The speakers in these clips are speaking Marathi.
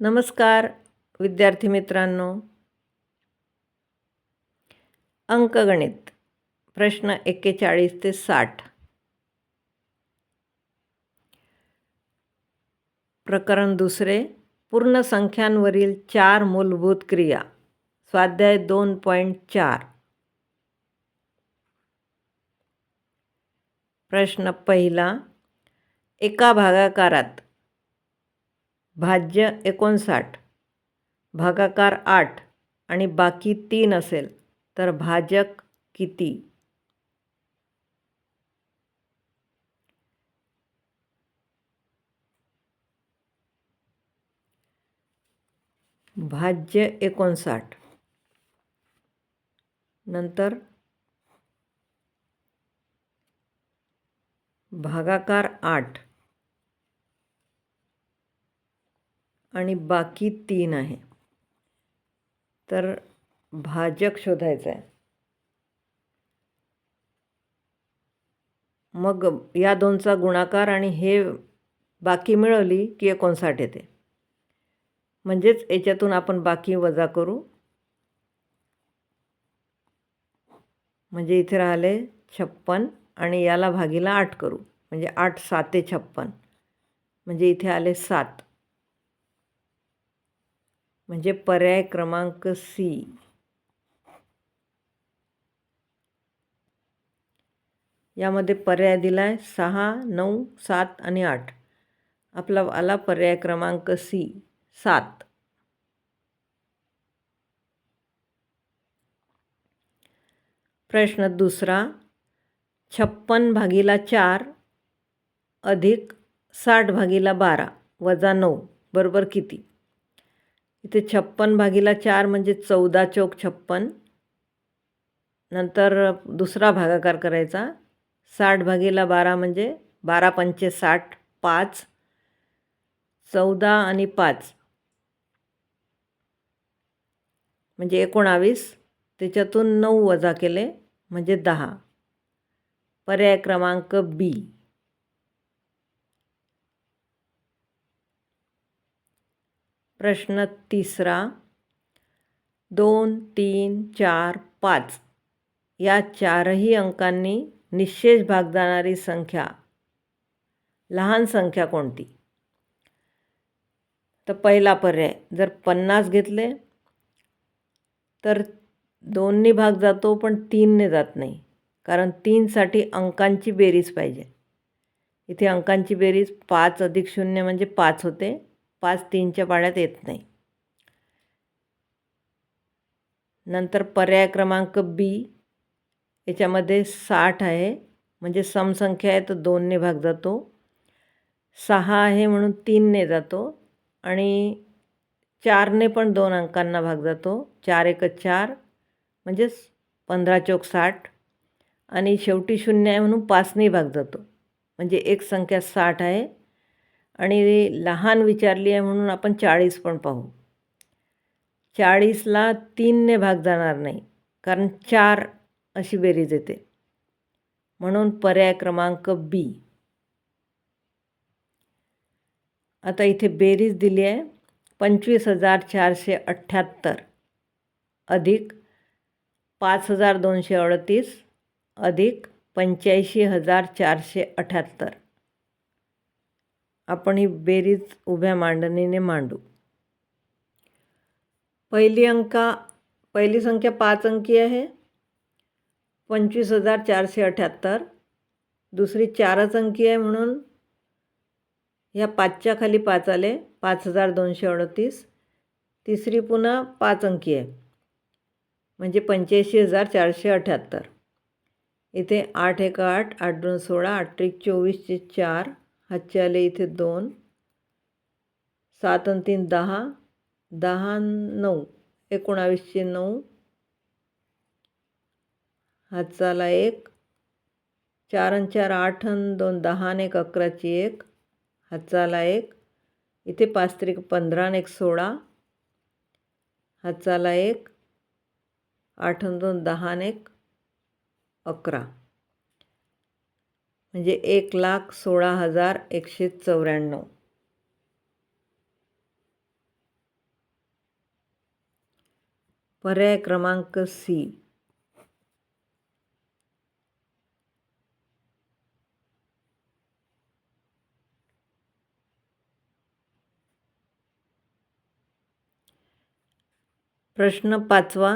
नमस्कार विद्यार्थी मित्रांनो. अंकगणित प्रश्न एक्केचाळीस ते साठ. प्रकरण दुसरे पूर्ण संख्यांवरील चार मूलभूत क्रिया. स्वाध्याय दोन पॉईंट चार. प्रश्न पहिला एका भागाकारात भाज्य एकोणसाठ भागाकार आठ आणि बाकी तीन असेल तर भाजक किती? भाज्य एकोणसाठ. नंतर भागाकार आठ आणि बाकी तीन आहे. तर भाजक शोधायचा आहे मग या दोनचा गुणाकार आणि हे बाकी मिळवली की एकोणसाठ येते. म्हणजेच याच्यातून आपण बाकी वजा करू. म्हणजे इथे राहिले छप्पन आणि याला भागीला आठ करू. म्हणजे आठ साते छप्पन. म्हणजे इथे आले सात. म्हणजे पर्याय क्रमांक सी. यामध्ये पर्याय दिला आहे सहा नऊ सात आणि आठ. आपला आला पर्याय क्रमांक सी सात. प्रश्न दुसरा छप्पन भागीला चार अधिक साठ भागीला बारा वजा नऊ बरोबर किती? इथे छप्पन भागीला चार म्हणजे चौदा चौक छप्पन. नंतर दुसरा भागाकार करायचा. साठ भागीला बारा म्हणजे बारा पंचे साठ पाच. चौदा आणि पाच. म्हणजे एकोणावीस. त्याच्यातून नऊ वजा केले म्हणजे दहा. पर्याय क्रमांक बी. प्रश्न तिसरा दोन तीन चार पाच या चारही अंकांनी निशेष भाग जाणारी संख्या. लहान संख्या कोणती? तर पहिला पर्याय जर पन्नास घेतले तर दोननी भाग जातो पण तीनने जात नाही. कारण तीनसाठी अंकांची बेरीज पाहिजे. इथे अंकांची बेरीज पाच अधिक शून्य म्हणजे पाच होते. पाच तीनच्या पाड्यात येत नाही. नंतर पर्याय क्रमांक बी याच्यामध्ये साठ आहे म्हणजे समसंख्या आहे तर दोनने भाग जातो. सहा आहे म्हणून तीनने जातो आणि चारने पण दोन अंकांना भाग जातो. चार एक चार म्हणजेच पंधरा चौक साठ. आणि शेवटी शून्य आहे म्हणून पाचने भाग जातो. म्हणजे एक संख्या साठ आहे. आणि लहान विचारली आहे म्हणून आपण चाळीस पण पाहू. चाळीसला तीनने भाग जाणार नाही कारण चार अशी बेरीज येते. म्हणून पर्याय क्रमांक बी आता इथे बेरीज दिली आहे. पंचवीस हजार चारशे अठ्ठ्याहत्तर अधिक पाच हजार दोनशे अडतीस अधिक पंच्याऐंशी हजार चारशे अठ्ठ्याहत्तर. आपण ही बेरीज उभ्या मांडणीने मांडू. पहिली अंका पहिली संख्या पाच अंकी आहे. पंचवीस हजार चारशे अठ्ठ्याहत्तर दुसरी चारच अंकी आहे म्हणून ह्या पाचच्या खाली पाच आले. पाच हजार दोनशे अडतीस. तिसरी पुन्हा पाच अंकी आहे. म्हणजे पंच्याऐंशी हजार चारशे अठ्याहत्तर. इथे आठ एक आठ आठ दोन सोळा आठ एक चोवीसचे चार हातचे आले इथे दोन. सात आणि तीन दहा. दहा नऊ. एकोणावीसशे नऊ. हातचाला एक. चार आणि चार आठ आणि दोन दहा आणि एक अकराची एक. हातचाला एक. इथे पाच त्रिक पंधरा आणि एक सोळा. हातचाला एक. आठ आणि दोन दहा आणि एक अकरा. म्हणजे एक लाख सोळा हजार एकशे चौऱ्याण्णव. पर्याय क्रमांक सी. प्रश्न पाचवा.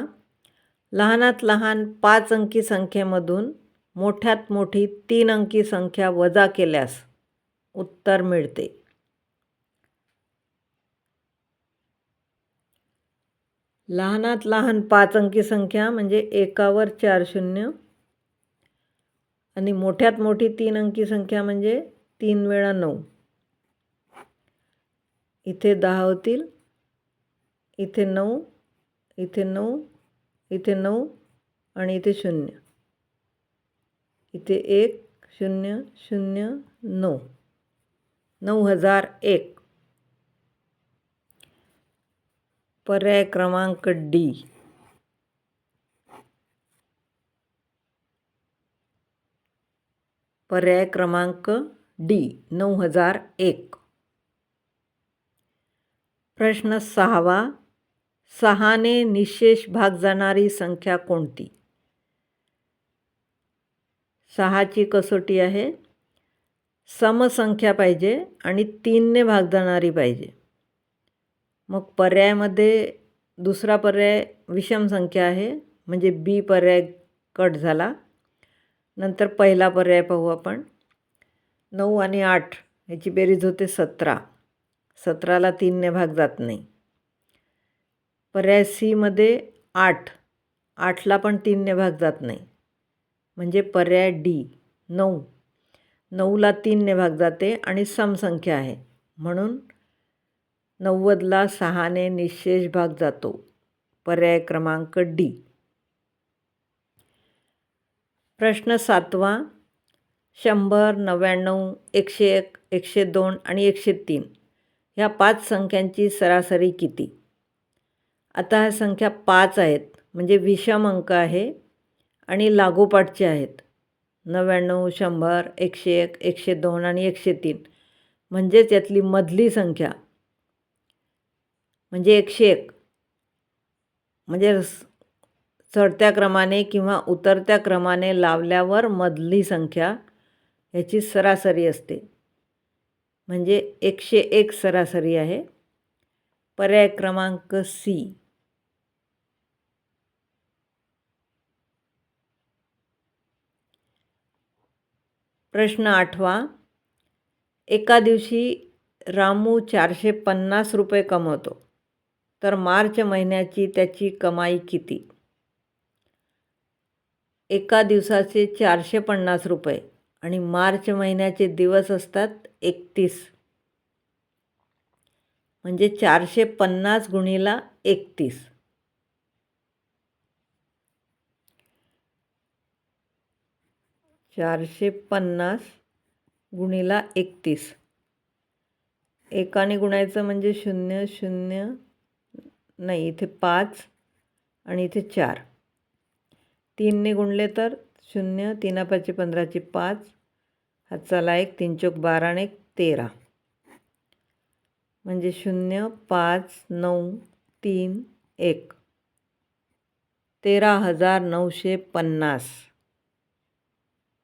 लहानात लहान पाच अंकी संख्येमधून मोठ्यात मोठी तीन अंकी संख्या वजा केल्यास उत्तर मिळते. लहानात लहान पाच अंकी संख्या म्हणजे एकावर चार शून्य. आणि मोठ्यात मोठी तीन अंकी संख्या म्हणजे तीन वेळा नऊ. इथे दहा होतील. इथे नऊ इथे नऊ इथे नऊ आणि इथे शून्य. इथे एक शून्य शून्य नऊ. नऊ हजार एक. पर्याय क्रमांक डी. पर्याय क्रमांक डी नऊ हजार एक. प्रश्न सहावा. सहाने निशेष भाग जाणारी संख्या कोणती? सहाची कसोटी आहे. समसंख्या पाहिजे आणि तीनने भाग जाणारी पाहिजे. मग पर्यायामध्ये दुसरा पर्याय विषम संख्या आहे म्हणजे बी पर्याय कट झाला. नंतर पहिला पर्याय पाहू आपण. नऊ आणि आठ ह्याची बेरीज होते सतरा. सतराला तीनने भाग जात नाही. पर्याय सीमध्ये आठ. आठला पण तीनने भाग जात नाही. म्हणजे पर्याय डी नऊ. नऊला तीनने भाग जाते आणि समसंख्या आहे. म्हणून नव्वदला सहाने निशेष भाग जातो. पर्याय क्रमांक डी प्रश्न सातवा. शंभर नव्याण्णव एकशे एक एकशे दोन आणि एकशे तीन. ह्या पाच संख्यांची सरासरी किती? आता ह्या संख्या पाच आहेत. म्हणजे विषम अंक आहे. आणि लागोपाठचे आहेत. नव्याण्णव शंभर एकशे एक एकशे दोन आणि एकशे तीन. म्हणजेच यातली मधली संख्या. म्हणजे एकशे एक. म्हणजे चढत्या क्रमाने किंवा उतरत्या क्रमाने लावल्यावर मधली संख्या ह्याची सरासरी असते. म्हणजे एकशे एक सरासरी आहे. पर्याय क्रमांक सी. प्रश्न आठवा. एका दिवशी रामू चारशे पन्नास रुपये कमवतो. तर मार्च महिन्याची त्याची कमाई किती? एका दिवसाचे चारशे पन्नास रुपये आणि मार्च महिन्याचे दिवस असतात एकतीस. म्हणजे चारशे पन्नास गुणीला एकतीस. चारशे पन्नास गुणिला एकतीस. एकाने गुणायचं म्हणजे शून्य शून्य नाही इथे पाच आणि इथे चार. तीनने गुणले तर शून्य तीना पाचशे पंधराचे पाच हातचाला एक तीन चौक बारा आणि एक तेरा. म्हणजे शून्य पाच नऊ तीन एक. तेरा हजार नऊशे पन्नास.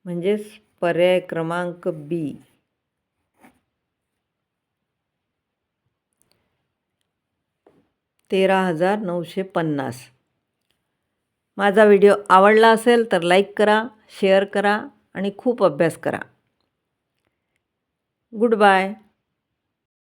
म्हणजेच पर्याय क्रमांक बी तेरा हजार नऊशे पन्नास. माझा व्हिडिओ आवडला असेल तर लाईक करा शेअर करा आणि खूप अभ्यास करा. Good bye.